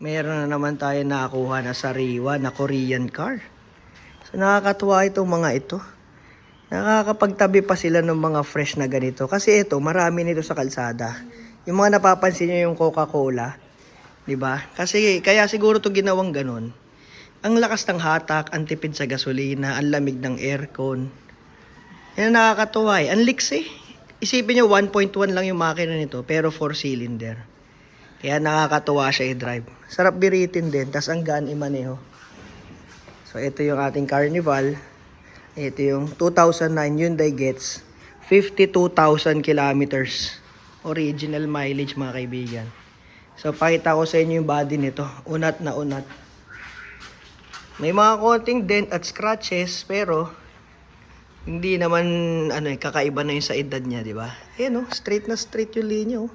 meron na naman tayo nakakuha na sariwa na Korean car. So nakakatuwa itong mga ito. Nakakapagtabi pa sila ng mga fresh na ganito. Kasi ito, marami nito sa kalsada. Yung mga napapansin nyo yung Coca-Cola, di ba? Kasi kaya siguro to ginawang ganun. Ang lakas ng hatak, ang tipid sa gasolina, ang lamig ng aircon. Yan nakakatuwa eh. Ang liks eh. Isipin nyo, 1.1 lang yung makina nito, pero 4 cylinder. Kaya nakakatuwa siya i-drive. Sarap biritin din, tas ang gaan imaneho. So ito yung ating Carnival. Ito yung 2009 Hyundai Getz. 52,000 kilometers. Original mileage mga kaibigan. So pakita ko sa inyo yung body nito. Unat na unat. May mga konting dent at scratches pero hindi naman ano eh, kakaiba na yung sa edad niya, di ba? Ayan oh, straight na straight yung linya oh.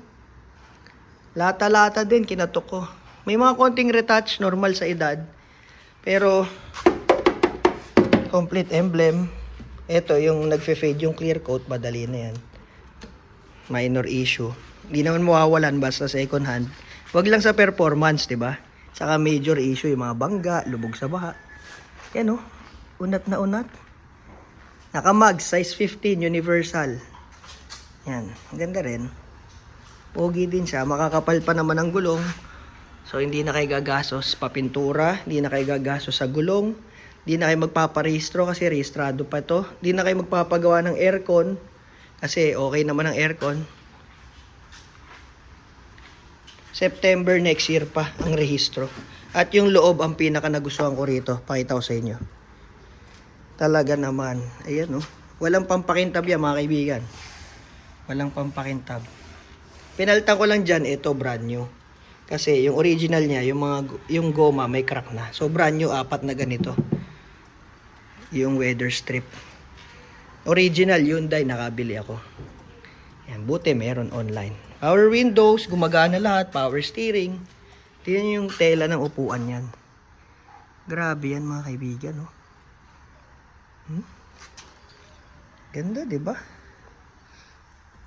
Lata-lata din, kinatok ko. May mga konting retouch, normal sa edad. Pero, complete emblem. Ito, yung nagfe-fade yung clear coat, madali na yan. Minor issue. Hindi naman mawawalan basta second hand. Wag lang sa performance, di ba? Saka major issue, yung mga bangga, lubog sa baha. Yan oh, unat na unat. Nakamag, size 15, universal. Yan, ang ganda rin. Pogi din siya, makakapal pa naman ang gulong. So hindi na kayo gagastos papintura, hindi na kayo gagastos sa gulong, hindi na kayo magpaparehistro kasi rehistrado pa to. Hindi na kayo magpapagawa ng aircon kasi okay naman ang aircon. September next year pa ang rehistro. At yung loob ang pinaka nagustuhan ko rito, pakita ko sa inyo. Talaga naman, ayan oh. Walang pampakintab yan mga kaibigan. Walang pampakintab. Pinalitan ko lang dyan, ito brand new. Kasi yung original niya, yung mga yung goma may crack na. So brand new, apat na ganito. Yung weather strip. Original Hyundai nakabili ako. Yan, buti meron online. Power windows, gumagana lahat, power steering. Tingnan yung tela ng upuan yan. Grabe yan mga kaibigan, oh. Hmm? Ganda, di ba?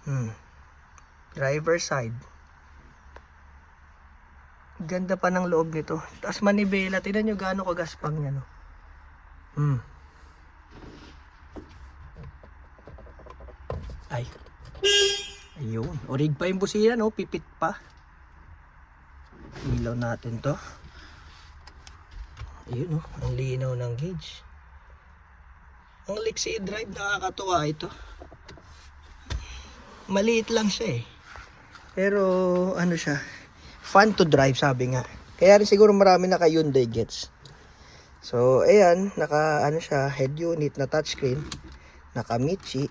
Hmm. Driver side. Ganda pa ng loob nito. Tapos manibela. Tignan nyo gaano kagaspang yan. No? Hmm. Ay. Ayun. Orig pa yung busina, no? Pipit pa. Ilaw natin to. Ayun, no? Ang linaw ng gauge. Ang Lexi drive nakakatuwa ito. Maliit lang siya eh. Pero ano siya, fun to drive sabi nga. Kaya rin siguro marami naka Hyundai gets. So ayan, naka ano siya, head unit na touchscreen. Naka Michi.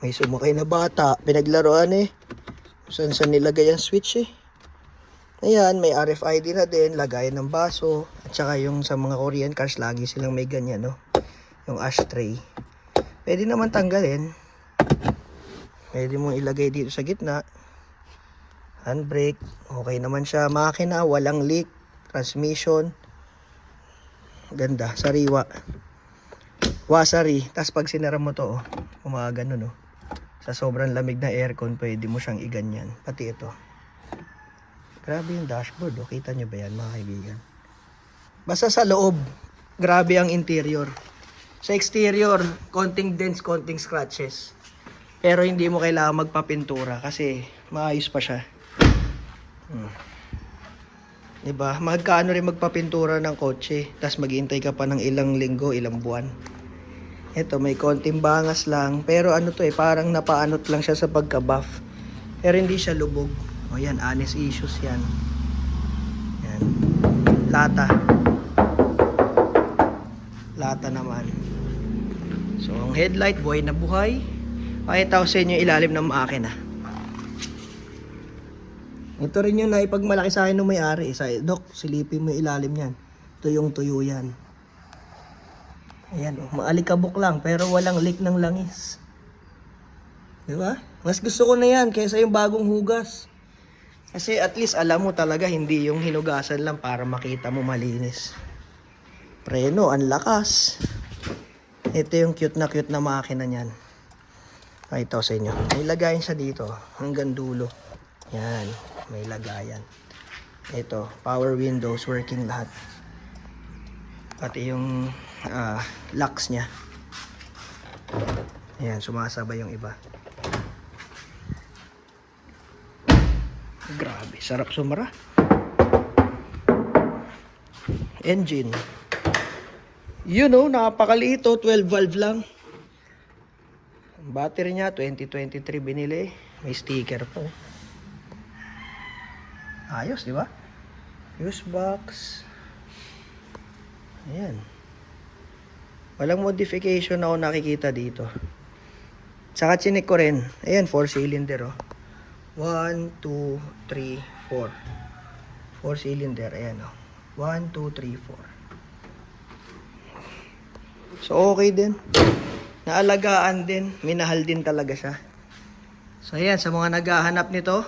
May sumakay na bata, pinaglaruan eh. Saan saan nilagay ang switch eh. Ayan, may RFID na din, lagayan ng baso. At saka yung sa mga Korean cars, lagi silang may ganyan, no? Yung ashtray. Pwede naman tanggalin. Pwede mong ilagay dito sa gitna. Handbrake. Okay naman siya. Makina, walang leak. Transmission. Ganda. Sariwa. Wasari. Tapos pag sinara mo to, oh, umaga no, oh. Sa sobrang lamig na aircon, pwede mo siyang iganyan. Pati ito. Grabe yung dashboard. Oh. Kita nyo ba yan mga kaibigan? Basta sa loob, grabe ang interior. Sa exterior, konting dents, konting scratches. Pero hindi mo kailangan magpapintura kasi maayos pa siya. Hmm. 'Di ba? Magkano rin magpapintura ng kotse, tapos maghihintay ka pa ng ilang linggo, ilang buwan. Ito, may konting bangas lang, pero ano to eh, parang napaanot lang siya sa pagka-buff. Pero hindi siya lubog. O yan, honest issues yan. Yan. Lata. Lata naman. So, ang headlight, buhay na buhay. Pakita ko sa inyo ilalim ng makina. Ito rin yung naipagmalaki sa akin ng may-ari. Sa, Dok, silipin mo ilalim yan. Tuyong tuyo yan. Ayan, oh, maalikabok lang, pero walang leak ng langis. Di ba? Mas gusto ko na yan kaysa yung bagong hugas. Kasi at least alam mo talaga hindi yung hinugasan lang para makita mo malinis. Preno, ang lakas. Ito yung cute na cute na makina niyan. Pakita ko sa inyo. May lagayan siya dito hanggang dulo. Yan, may lagayan. Ito, power windows, working lahat. Pati yung ah, locks niya. Ayan, sumasabay yung iba. Grabe, sarap sumara. Engine. You know, napakaliit oh, 12 valve lang. Battery niya, 2023 binili. May sticker pa. oh. Ayos, di ba? Fuse box. Ayan. Walang modification na ako nakikita dito. Saka chinik ko rin. Ayan, 4 cylinder oh. 1, 2, 3, 4. 4 cylinder. Ayan oh. 1, 2, 3, 4. So okay din. Naalagaan din. Minahal din talaga siya. So ayan, sa mga naghahanap nito,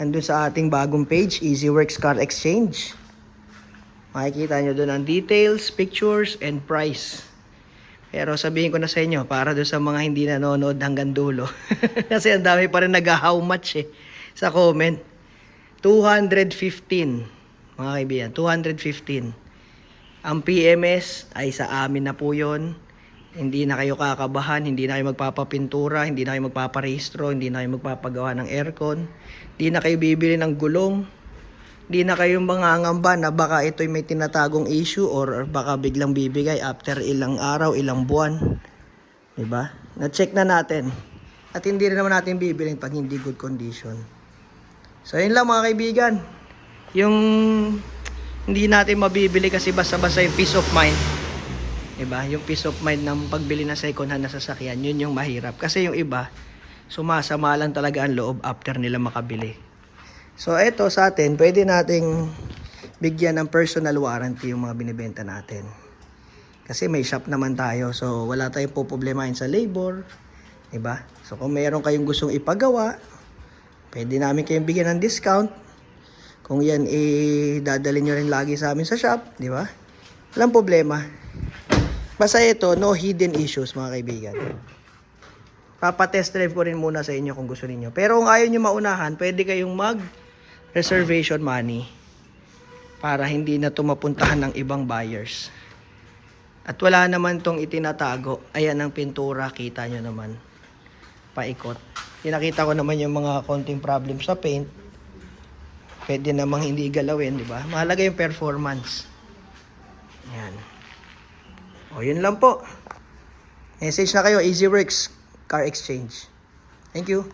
nandun sa ating bagong page, EasyWorks Car Exchange. Makikita nyo doon ang details, pictures, and price. Pero sabihin ko na sa inyo, para doon sa mga hindi nanonood hanggang dulo. Kasi ang dami pa rin nag-how much eh, sa comment. 215, mga kaibigan, 215. Ang PMS ay sa amin na po yon. Hindi na kayo kakabahan, hindi na kayo magpapapintura, hindi na kayo magpaparehistro, hindi na kayo magpapagawa ng aircon, hindi na kayo bibili ng gulong, hindi na kayo mangangamba na baka ito'y may tinatagong issue or baka biglang bibigay after ilang araw, ilang buwan. 'Di ba? Na-check na natin. At hindi rin naman natin bibilin pag hindi good condition. So yun lang mga kaibigan. Yung hindi natin mabibili kasi basta-basta yung peace of mind. 'Di ba? Yung peace of mind ng pagbili ng second hand na sasakyan, yun yung mahirap. Kasi yung iba, sumasama lang talaga ang loob after nila makabili. So eto sa atin, pwede nating bigyan ng personal warranty yung mga binibenta natin. Kasi may shop naman tayo, so wala tayong poproblemahin sa labor, 'di ba? So kung mayroon kayong gustong ipagawa, pwede namin kayong bigyan ng discount. Kung yan eh dadalhin nyo rin lagi sa amin sa shop, 'di ba? Walang problema. Basta ito, no hidden issues mga kaibigan. Papatest drive ko rin muna sa inyo kung gusto niyo. Pero kung ayaw nyo maunahan, pwede kayong mag reservation money para hindi na tumapuntahan ng ibang buyers. At wala naman tong itinatago. Ayan ang pintura, kita nyo naman. Paikot. Pinakita ko naman yung mga konting problem sa paint. Pwede namang hindi galawin, di ba? Mahalaga yung performance. O, yun lang po. Message na kayo, EasyWorks Car Exchange. Thank you.